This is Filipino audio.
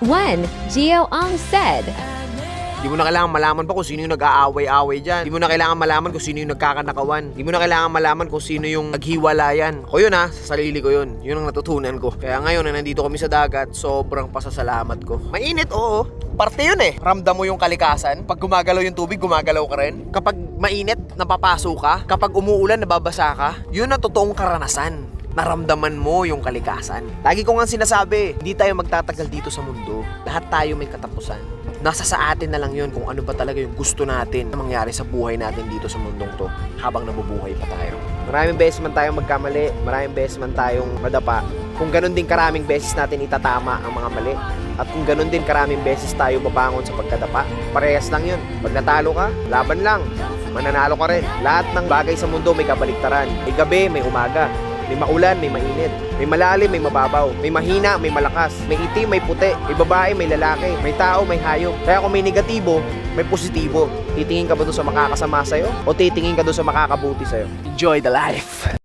1. Gio Ong said, Di mo na kailangan malaman pa kung sino yung nag-aaway-away dyan. Di mo na kailangan malaman kung sino yung nagkakanakawan. Di mo na kailangan malaman kung sino yung naghiwalayan. Ko yun ha, sa sarili ko yun. Yun ang natutunan ko. Kaya ngayon na nandito kami sa dagat, sobrang pasasalamat ko. Mainit, oo. Parte yun eh. Ramdam mo yung kalikasan. Pag gumagalaw yung tubig, gumagalaw ka rin. Kapag mainit, napapaso ka. Kapag umuulan, nababasa ka. Yun ang totoong karanasan naramdaman mo yung kalikasan. Lagi ko nga sinasabi, hindi tayo magtatagal dito sa mundo. Lahat tayo may katapusan. Nasa sa atin na lang yun kung ano ba talaga yung gusto natin na mangyari sa buhay natin dito sa mundong to habang nabubuhay pa tayo. Maraming beses man tayong magkamali, maraming beses man tayong madapa. Kung ganun din karaming beses natin itatama ang mga mali. At kung ganun din karaming beses tayo babangon sa pagkadapa, parehas lang yun. Pag natalo ka, laban lang. Mananalo ka rin. Lahat ng bagay sa mundo may kabaliktaran. May gabi, may umaga. May maulan, may mainit. May malalim, may mababaw. May mahina, may malakas. May itim, may puti. May babae, may lalaki. May tao, may hayop. Kaya kung may negatibo, may positibo. Titingin ka ba doon sa makakasama sa'yo? O titingin ka doon sa makakabuti sa'yo? Enjoy the life!